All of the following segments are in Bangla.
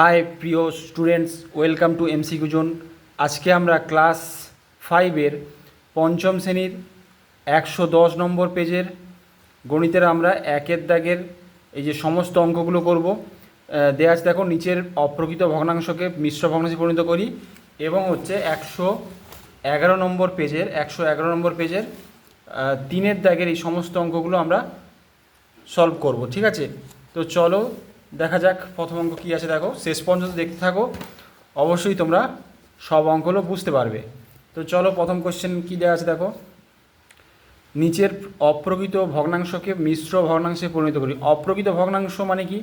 হাই প্রিয় students welcome to MCQ zone আজকে আমরা ক্লাস ফাইভের পঞ্চম শ্রেণির একশো দশ নম্বর পেজের গণিতের আমরা একের দাগের এই যে সমস্ত অঙ্কগুলো করব। দেয়া আছে দেখো, নিচের অপ্রকৃত ভগ্নাংশকে মিশ্র ভগ্নাংশে পরিণত করি এবং হচ্ছে একশো এগারো নম্বর পেজের একশো এগারো নম্বর পেজের তিনের দাগের এই সমস্ত অঙ্কগুলো আমরা সলভ করব, ঠিক আছে? তো চলো দেখা যাক প্রথম অঙ্ক কী আছে দেখো। শেষ পর্যন্ত দেখতে থাকো। অবশ্যই তোমরা সব অঙ্কগুলো বুঝতে পারবে। তো চলো প্রথম কোশ্চেন কী দেওয়া আছে দেখো। নিচের অপ্রকৃত ভগ্নাংশকে মিশ্র ভগ্নাংশে পরিণত করি। অপ্রকৃত ভগ্নাংশ মানে কি?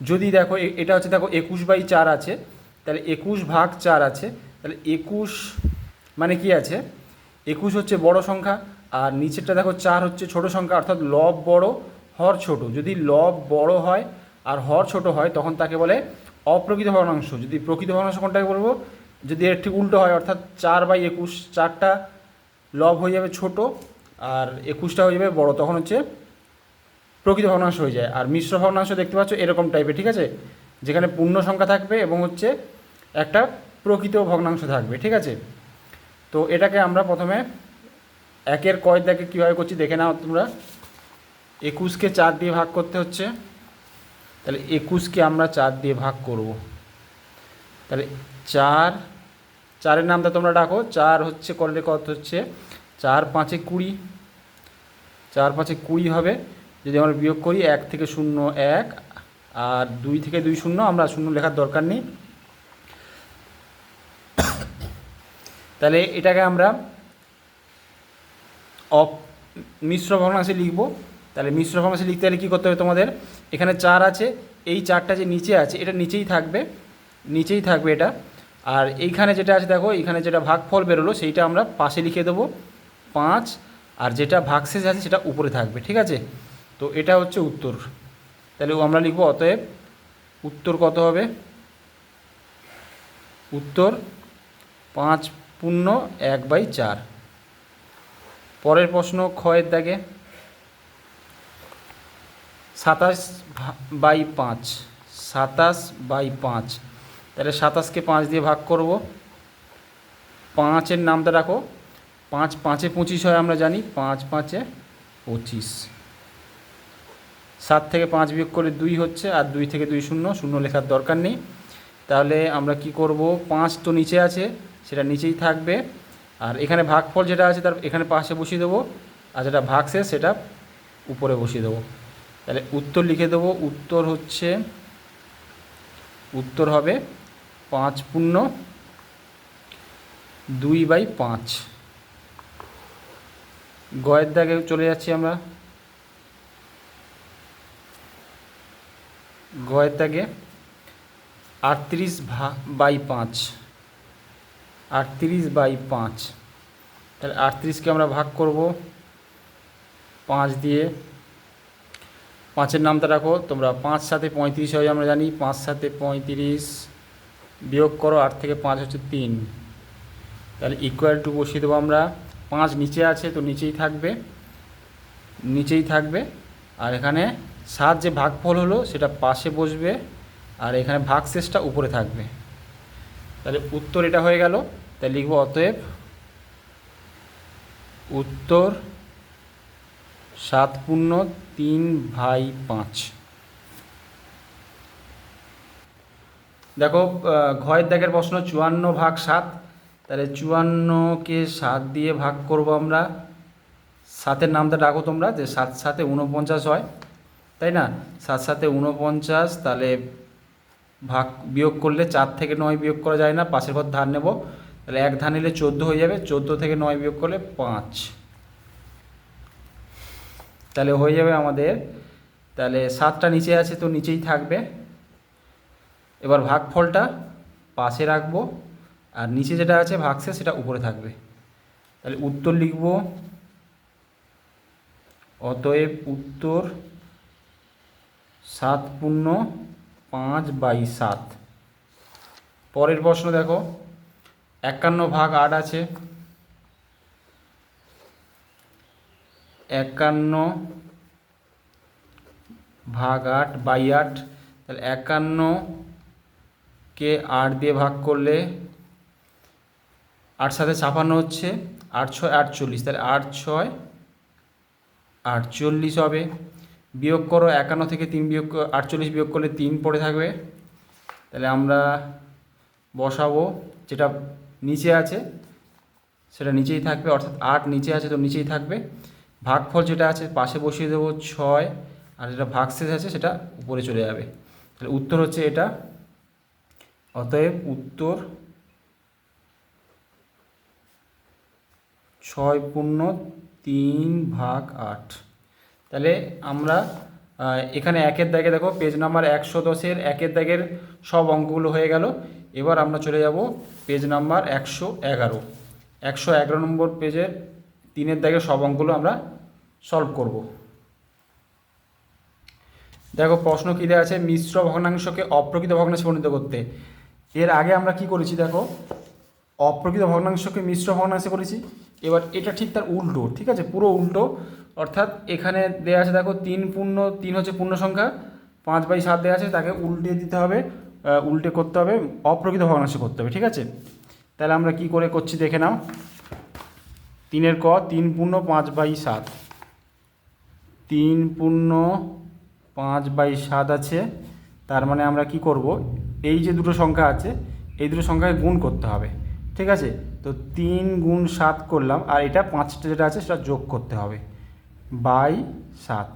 যদি দেখো এটা হচ্ছে দেখো একুশ বাই চার আছে। তাহলে একুশ ভাগ চার আছে। তাহলে একুশ মানে কি আছে? একুশ হচ্ছে বড় সংখ্যা আর নিচেরটা দেখো চার হচ্ছে ছোট সংখ্যা। অর্থাৎ লব বড় হর ছোট। যদি লব বড় হয় আর হর ছোট হয়, তখন তাকে বলে অপ্রকৃত ভগ্নাংশ। যদি প্রকৃত ভগ্নাংশ কোনটাকে বলব? যদি এর ঠিক উল্টো হয়, অর্থাৎ চার বাই একুশ, চারটা লব হয়ে যাবে ছোট আর একুশটা হয়ে যাবে বড়, তখন হচ্ছে প্রকৃত ভগ্নাংশ হয়ে যায়। আর মিশ্র ভগ্নাংশ দেখতে পাচ্ছ, এরকম টাইপের ঠিক আছে? যেখানে পূর্ণ সংখ্যা থাকবে এবং হচ্ছে একটা প্রকৃত ভগ্নাংশ থাকবে, ঠিক আছে? তো এটাকে আমরা প্রথমে একের কয় দেখে কীভাবে করছি, দেখে নাও তোমরা। একুশকে চার দিয়ে ভাগ করতে হচ্ছে। তাহলে একুশকে আমরা চার দিয়ে ভাগ করব। তাহলে চার, চারের নামটা তোমরা ডাকো। চার হচ্ছে করলে কত হচ্ছে? চার পাঁচে কুড়ি। চার পাঁচে কুড়ি হবে। যদি আমরা বিয়োগ করি, এক থেকে শূন্য এক, আর দুই থেকে দুই শূন্য, আমরা শূন্য লেখার দরকার নেই। তাহলে এটাকে আমরা অপ মিশ্র ভগ্নাংশে লিখব। তাহলে মিশ্র ভগ্নাংশে লিখতে গেলে কী করতে হবে তোমাদের? এখানে চার আছে, এই চারটা যে নিচে আছে, এটা নিচেই থাকবে নিচেই থাকবে এটা। আর এইখানে যেটা আছে দেখো, এইখানে যেটা ভাগফল বেরোলো, সেইটা আমরা পাশে লিখে দেবো, পাঁচ। আর যেটা ভাগশেষ আছে, সেটা উপরে থাকবে, ঠিক আছে? তো এটা হচ্ছে উত্তর। তাহলে আমরা লিখব, অতএব উত্তর কত হবে? উত্তর পাঁচ পূর্ণ এক বাই চার। পরের প্রশ্ন, ক্ষয়ের দাগে। সাতাশ বাই পাঁচ, সাতাশ বাই পাঁচ। তাহলে সাতাশকে পাঁচ দিয়ে ভাগ করব। পাঁচের নামটা রাখো। পাঁচ পাঁচে পঁচিশ হয় আমরা জানি, পাঁচ পাঁচে পঁচিশ। সাত থেকে পাঁচ বিয়োগ করে দুই হচ্ছে, আর দুই থেকে দুই শূন্য শূন্য লেখার দরকার নেই। তাহলে আমরা কি করব? পাঁচ তো নিচে আছে, সেটা নিচেই থাকবে। আর এখানে ভাগফল যেটা আছে, তার এখানে পাশে বসিয়ে দেবো। আর যেটা ভাগশেষ, সেটা উপরে বসিয়ে দেবো। তাহলে উত্তর লিখে দেবো, উত্তর হচ্ছে, উত্তর হবে পাঁচ পূর্ণ দুই বাই পাঁচ। গয়ের দাগে চলে যাচ্ছি আমরা। গয়ের দাগে আটত্রিশ বাই পাঁচ। আটত্রিশ বাই পাঁচ। তাহলে আটত্রিশকে আমরা ভাগ করব পাঁচ দিয়ে পাঁচের নামটা রাখো, তোমরা পাঁচ সাথে পঁয়ত্রিশ হয় আমরা জানি পাঁচ সাথে পঁয়ত্রিশ বিয়োগ করো, আট থেকে পাঁচ হচ্ছে তিন। তাহলে ইকুয়াল টু বসিয়ে দেবো আমরা। পাঁচ নিচে আছে, তো নিচেই থাকবে। নিচেই থাকবে। আর এখানে সাত যে ভাগফল হলো, সেটা পাশে বসবে। আর এখানে ভাগশেষটা উপরে থাকবে। তাহলে উত্তর এটা হয়ে গেল। তাই লিখব অতএব উত্তর সাত পূর্ণ তিন ভাই পাঁচ। দেখো ঘয়ের দাগের প্রশ্ন চুয়ান্ন ভাগ সাত, তাহলে চুয়ান্নকে সাত দিয়ে ভাগ করব আমরা। সাতের নামটা ডাকো তোমরা, যে সাত সাথে উনপঞ্চাশ হয়, তাই না? সাত সাথে উনপঞ্চাশ তাহলে ভাগ বিয়োগ করলে চার থেকে নয় বিয়োগ করা যায় না পাশের ঘর ধার নেব। তাহলে এক ধার নিলে চোদ্দ হয়ে যাবে, চোদ্দ থেকে নয় বিয়োগ করলে পাঁচ। তাহলে হয়ে যাবে আমাদের, তাহলে সাতটা নিচে আছে তো নিচেই থাকবে। এবার ভাগফলটা পাশে রাখব, আর নিচে যেটা আছে ভাগসে সেটা উপরে থাকবে। তাহলে উত্তর লিখব। অতএব উত্তর সাত পূর্ণ পাঁচ বাই সাত। পরের প্রশ্ন দেখো, একান্ন ভাগ আট আছে। একান্ন ভাগ আট বাই আট, তাহলে একান্ন কে আট দিয়ে ভাগ করলে আট সাথে ছাপান্ন হচ্ছে, আট ছয় আটচল্লিশ, তাহলে আট ছয় আটচল্লিশ হবে। বিয়োগ করো একান্ন থেকে তিন বিয়োগ আটচল্লিশ বিয়োগ করলে তিন পড়ে থাকবে। তাহলে আমরা বসাবো যেটা নিচে আছে, সেটা নিচেই থাকবে, অর্থাৎ আট নিচে আছে তো নিচেই থাকবে। ভাগফল যেটা আছে পাশে বসিয়ে দেবো ছয়, আর যেটা ভাগশেষ আছে সেটা উপরে চলে যাবে। তাহলে উত্তর হচ্ছে এটা। অতএব উত্তর ছয় পূর্ণ তিন ভাগ আট। তাহলে আমরা এখানে একের দাগে দেখো পেজ নাম্বার একশো দশের একের দাগের সব অঙ্কগুলো হয়ে গেল। এবার আমরা চলে যাব পেজ নাম্বার একশো এগারো। একশো এগারো নম্বর পেজের তিনের দাগের সব অঙ্কগুলো আমরা সলভ করব। দেখো প্রশ্ন কী দেওয়া আছে? মিশ্র ভগ্নাংশকে অপ্রকৃত ভগ্নাংশে পরিণত করতে। এর আগে আমরা কি করেছি দেখো? অপ্রকৃত ভগ্নাংশকে মিশ্র ভগ্নাংশে করেছি। এবার এটা ঠিক তার উল্টো, ঠিক আছে? পুরো উল্টো। অর্থাৎ এখানে দেওয়া আছে দেখো, তিন পূর্ণ, তিন হচ্ছে পূর্ণ সংখ্যা। পাঁচ বাই সাত দেওয়া আছে, তাকে উল্টে দিতে হবে উল্টে করতে হবে, অপ্রকৃত ভগ্নাংশ করতে হবে, ঠিক আছে? তাহলে আমরা কি করে করছি দেখে নাও। তিনের ক, তিন পূর্ণ পাঁচ বাই সাত। তিন পূর্ণ পাঁচ বাই সাত আছে, তার মানে আমরা কি করব? এই যে দুটো সংখ্যা আছে, এই দুটো সংখ্যাকে গুণ করতে হবে, ঠিক আছে? তো তিন গুণ সাত করলাম, আর এটা পাঁচটা যেটা আছে সেটা যোগ করতে হবে, বাই সাত।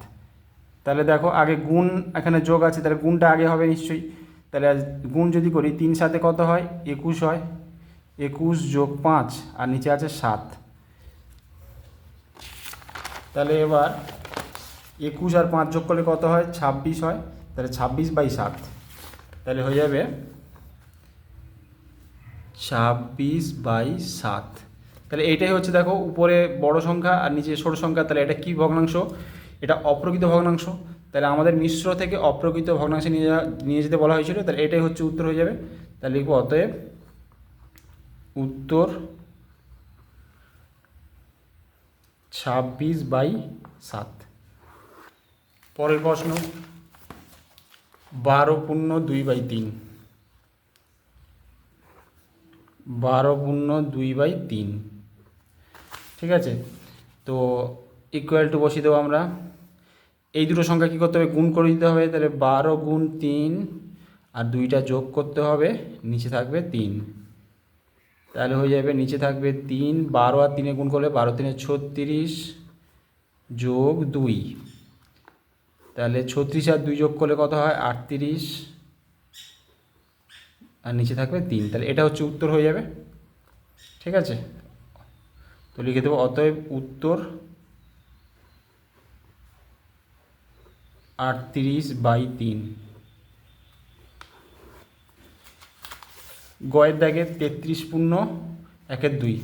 তাহলে দেখো, আগে গুণ এখানে যোগ আছে, তাহলে গুণটা আগে হবে নিশ্চয়ই। তাহলে গুণ যদি করি, তিন সাথে কত হয়? একুশ হয়। একুশ যোগ পাঁচ, আর নিচে আছে সাত। তাহলে এবার একুশ আর পাঁচ যোগ করলে কত হয়? ছাব্বিশ হয়। তাহলে ছাব্বিশ বাই সাত। তাহলে হয়ে যাবে ছাব্বিশ বাই সাত। তাহলে এইটাই হচ্ছে দেখো উপরে বড় সংখ্যা আর নিচে ছোট সংখ্যা। তাহলে এটা কি ভগ্নাংশ? এটা অপ্রকৃত ভগ্নাংশ। তাহলে আমাদের মিশ্র থেকে অপ্রকৃত ভগ্নাংশে নিয়ে নিয়ে যেতে বলা হয়েছিল। তাহলে এটাই হচ্ছে উত্তর হয়ে যাবে। তাহলে লিখব অতএব উত্তর ছাব্বিশ বাই সাত। পরের প্রশ্ন, বারো পূর্ণ দুই বাই তিন। বারো পূর্ণ দুই বাই তিন। ঠিক আছে? তো ইকুয়াল টু বসিয়ে দেবো আমরা। এই দুটো সংখ্যা কী করতে হবে? গুণ করে দিতে হবে। তাহলে বারো গুণ তিন আর দুইটা যোগ করতে হবে। নিচে থাকবে তিন। তাহলে হয়ে যাবে, নিচে থাকবে তিন, বারো আর তিনে গুণ করলে বারো, তিনে ছত্রিশ যোগ দুই। তাহলে ছত্রিশ আর দুই যোগ করলে কত হয়? আটত্রিশ। আর নিচে থাকবে তিন। তাহলে এটা হচ্ছে উত্তর হয়ে যাবে। ঠিক আছে? তো লিখে দেবো, অতএব উত্তর আটত্রিশ বাই তিন। গয়ের দাগে তেত্রিশ পূর্ণ একের দুই।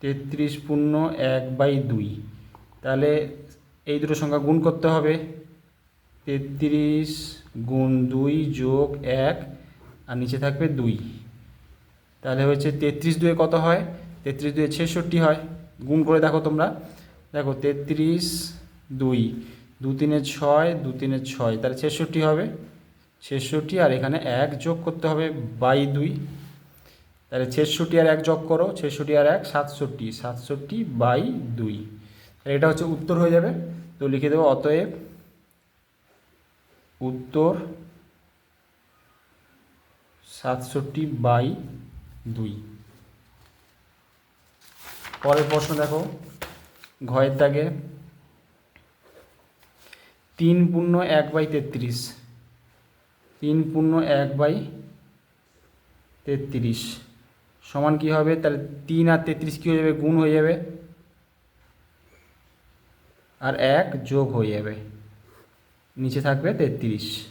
তেত্রিশ পূর্ণ এক বাই দুই। তাহলে এই দুটো সংখ্যা গুণ করতে হবে। তেত্রিশ গুণ দুই যোগ এক, আর নিচে থাকবে দুই। তাহলে হচ্ছে তেত্রিশ দুয়ে কত হয়? তেত্রিশ দুয়ে ছেষট্টি হয়। গুণ করে দেখো তোমরা। দেখো, তেত্রিশ দুই। দু তিনে ছয় দু তিনে ছয়। তাহলে ছেষট্টি হবে। ছেষট্টি আর এখানে এক যোগ করতে হবে বাই দুই। তাহলে ছেষট্টি আর এক যোগ করো। ছেষট্টি আর এক, সাতষট্টি। সাতষট্টি বাই দুই। তাহলে এটা হচ্ছে উত্তর হয়ে যাবে। তো লিখে দেবো, অতএব উত্তর সাতষট্টি বাই দুই। পরের প্রশ্ন দেখো। ঘয়ের দাগে তিন পূর্ণ এক বাই তেত্রিশ। তিন পূর্ণ এক বাই তেত্রিশ। সমান কি হবে? তাহলে তিন আর তেত্রিশ কী হয়ে যাবে? গুণ হয়ে যাবে। আর এক যোগ হয়ে যাবে। নিচে থাকবে তেত্রিশ।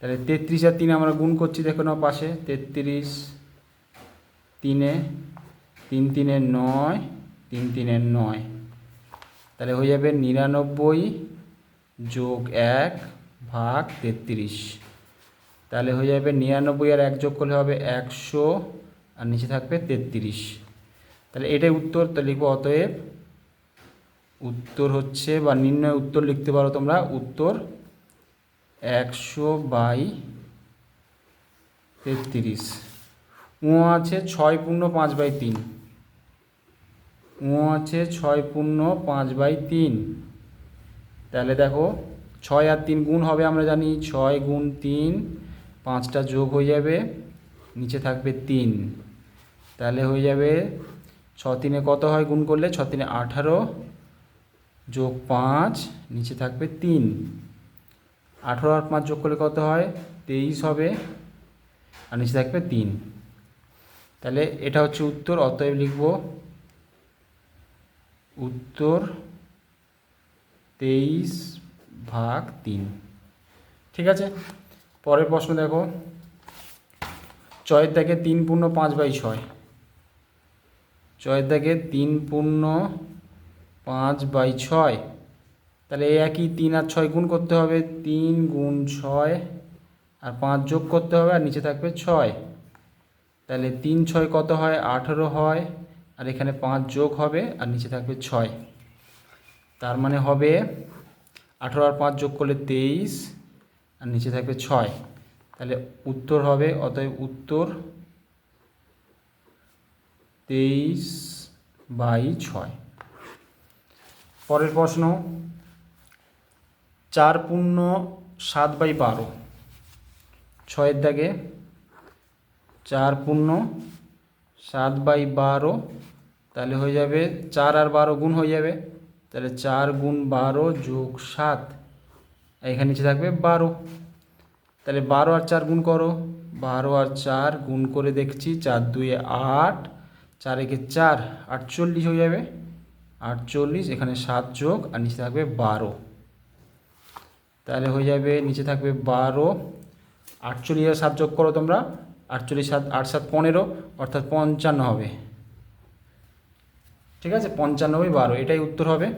তাহলে তেত্রিশ আর তিন আমরা গুণ করছি, দেখো না পাশে। তেত্রিশ তিনে, তিন তিনে নয়, তিন তিনে নয়। তাহলে হয়ে যাবে নিরানব্বই যোগ এক ভাগ তেত্রিশ। তাহলে হয়ে যাবে নিরানব্বই আর এক যোগ করলে হবে একশো আর নিচে থাকবে তেত্রিশ। তাহলে এটাই উত্তর তো লিখব অতএব উত্তর হচ্ছে বা নির্ণয় উত্তর লিখতে পারো তোমরা, উত্তর একশো বাই তেত্রিশ। উ আছে ছয় পূর্ণ পাঁচ বাই তিন। উ আছে ছয় পূর্ণ পাঁচ বাই তিন। তাহলে দেখো ছয় আর তিন গুণ হবে আমরা জানি, ছয় গুণ তিন, পাঁচটা যোগ হয়ে যাবে, নিচে থাকবে তিন। তাহলে হয়ে যাবে ছ তিনে কত হয় গুণ করলে? ছ তিনে আঠারো যোগ পাঁচ, নিচে থাকবে তিন। আঠারো আর পাঁচ যোগ করলে কত হয়? তেইশ হবে, আর নিচে থাকবে তিন। তাহলে এটা হচ্ছে উত্তর, অতএব লিখব উত্তর তেইশ ভাগ তিন। ঠিক আছে? পরের প্রশ্ন দেখো। ছয়ের দাগে তিন পূর্ণ পাঁচ বাই ছয়। ছয়ের দাগে তিন পূর্ণ পাঁচ বাই ছয়। তাহলে একই তিন আর ছয় গুণ করতে হবে। তিন গুণ ছয় আর পাঁচ যোগ করতে হবে আর নিচে থাকবে ছয়। তাহলে তিন ছয় কত হয়? আঠেরো হয়। আর এখানে পাঁচ যোগ হবে আর নিচে থাকবে ছয়। তার মানে হবে আঠেরো আর পাঁচ যোগ করলে তেইশ আর নিচে থাকবে ছয়। তাহলে উত্তর হবে, অতএব উত্তর তেইশ বাই ছয়। পরের প্রশ্ন, চার পূর্ণ সাত বাই বারো। ছয়ের দাগে চার পূর্ণ সাত বাই বারো, তাহলে হয়ে যাবে চার আর বারো গুণ হয়ে যাবে, তাহলে চার গুণ বারো যোগ সাত এখানে নিচে থাকবে বারো। তাহলে বারো আর চার গুণ করো, বারো আর চার গুণ করে দেখছি, চার দুয়ে আট, চার একে চার, আটচল্লিশ হয়ে যাবে, আটচল্লিশ, এখানে সাত যোগ, আর নিচে থাকবে বারো। তাহলে হয়ে যাবে, নিচে থাকবে বারো, আটচল্লিশ আর সাত যোগ করো তোমরা আটচল্লিশ সাত, আট সাত পনেরো, অর্থাৎ পঞ্চান্ন হবে। ঠিক আছে? পঞ্চান্ন বাই বারো, এটাই উত্তর হবে।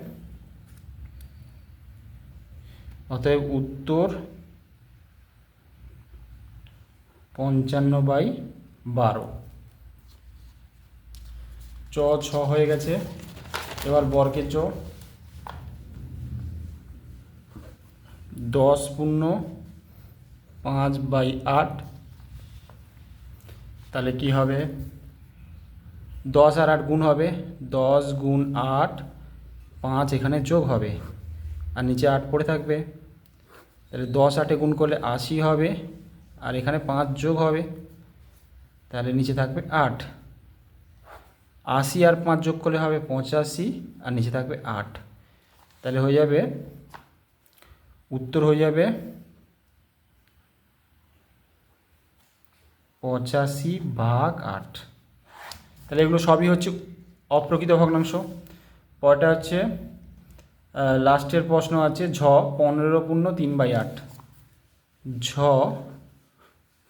অতএব উত্তর পঞ্চান্ন বাই বারো। চ, ছ হয়ে গেছে। এবার বর্গের চ। দশ পূর্ণ পাঁচ বাই আট। তাহলে কি হবে? দশ আর আট গুণ হবে, দশ গুণ আট, পাঁচ এখানে যোগ হবে, আর নিচে আট পড়ে থাকবে। তাহলে দশ আটে গুণ করলে আশি হবে, আর এখানে পাঁচ যোগ হবে, তাহলে নিচে থাকবে আট। আশি আর পাঁচ যোগ করলে হবে পঁচাশি, আর নিচে থাকবে আট। তাহলে হয়ে যাবে, উত্তর হয়ে যাবে পঁচাশি ভাগ আট। তাহলে এগুলো সবই হচ্ছে অপ্রকৃত ভগ্নাংশ। পরটা হচ্ছে লাস্টের প্রশ্ন আছে, ঝ পনেরো পূর্ণ তিন বাই আট। ঝ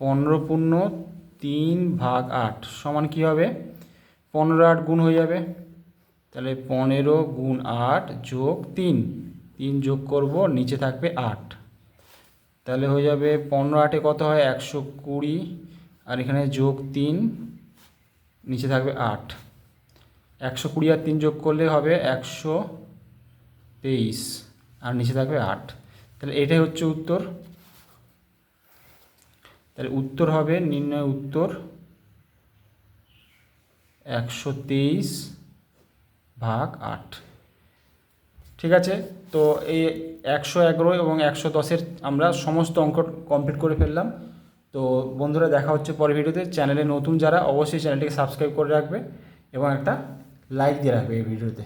পনেরো পূর্ণ তিন ভাগ আট সমান কী হবে? পনেরো আট গুণ হয়ে যাবে। তাহলে পনেরো গুণ আট যোগ তিন। তিন যোগ করব, নিচে থাকবে আট। তাহলে হয়ে যাবে, পনেরো আটে কত হয়? একশো কুড়ি আর এখানে যোগ তিন, নিচে থাকবে আট। একশো কুড়ি আর তিন যোগ করলে হবে একশো তেইশ, আর নিচে থাকবে আট। তাহলে এটাই হচ্ছে উত্তর। তাহলে উত্তর হবে, নির্ণয় উত্তর, একশো তেইশ ভাগ আট। ঠিক আছে? তো এই একশো এগারো এবং একশো দশের আমরা সমস্ত অঙ্ক কমপ্লিট করে ফেললাম। তো বন্ধুরা দেখা হচ্ছে পরের ভিডিওতে। চ্যানেলে নতুন যারা, অবশ্যই চ্যানেলটিকে সাবস্ক্রাইব করে রাখবে এবং একটা লাইক দিয়ে রাখবে এই ভিডিওতে।